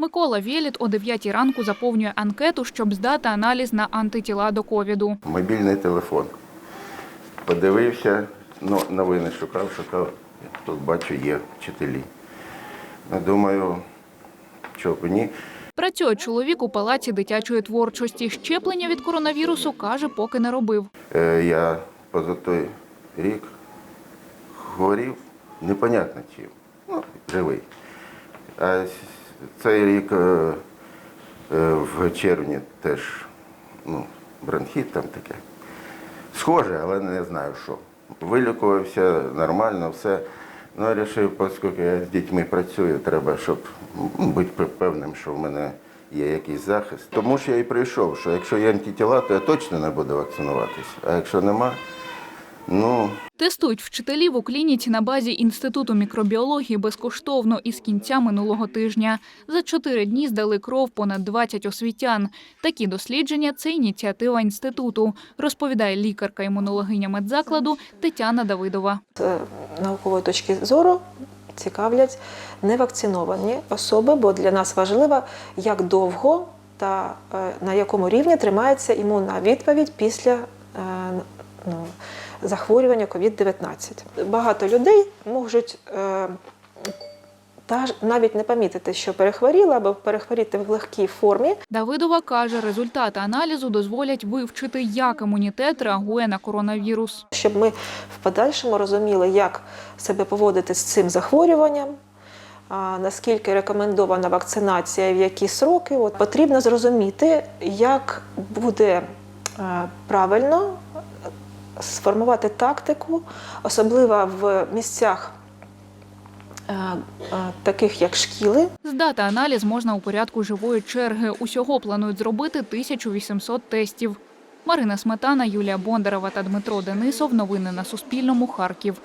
Микола Вєліт о 9 ранку заповнює анкету, щоб здати аналіз на антитіла до ковіду. Мобільний телефон. Подивився, ну, новини шукав, шукав. Тут бачу, є вчителі. Ну, думаю, що б ні. Працює чоловік у палаці дитячої творчості. Щеплення від коронавірусу каже, поки не робив. Е, я поза той рік хворів, непонятно чим. Ну, живий. А цей рік е, е, в червні теж ну, бронхіт там таке. Схоже, але не знаю що. Вилікувався нормально, все. Ну, я вирішив, оскільки я з дітьми працюю, треба, щоб бути певним, що в мене є якийсь захист. Тому що я і прийшов, що якщо є антитіла, то я точно не буду вакцинуватись. А якщо нема, ну Тестують вчителів у клініці на базі Інституту мікробіології безкоштовно із кінця минулого тижня. За чотири дні здали кров понад 20 освітян. Такі дослідження це ініціатива інституту, розповідає лікарка-імунологиня медзакладу Тетяна Давидова. з е, наукової точки зору цікавлять невакциновані особи, бо для нас важливо, як довго та е, на якому рівні тримається імунна відповідь після е, ну, захворювання COVID-19. Багато людей можуть е, та ж навіть не помітити, що перехворіли або перехворіти в легкій формі, Давидова каже, результати аналізу дозволять вивчити, як імунітет реагує на коронавірус. щоб ми в подальшому розуміли, як себе поводити з цим захворюванням, наскільки рекомендована вакцинація і в які сроки. От, потрібно зрозуміти, як буде е, правильно сформувати тактику, особливо в місцях. е, е, Таких як шкіли, Здати аналіз можна у порядку живої черги. Усього планують зробити 1800 тестів. Марина Сметана, Юлія Бондарева та Дмитро Денисов. Новини на Суспільному. Харків.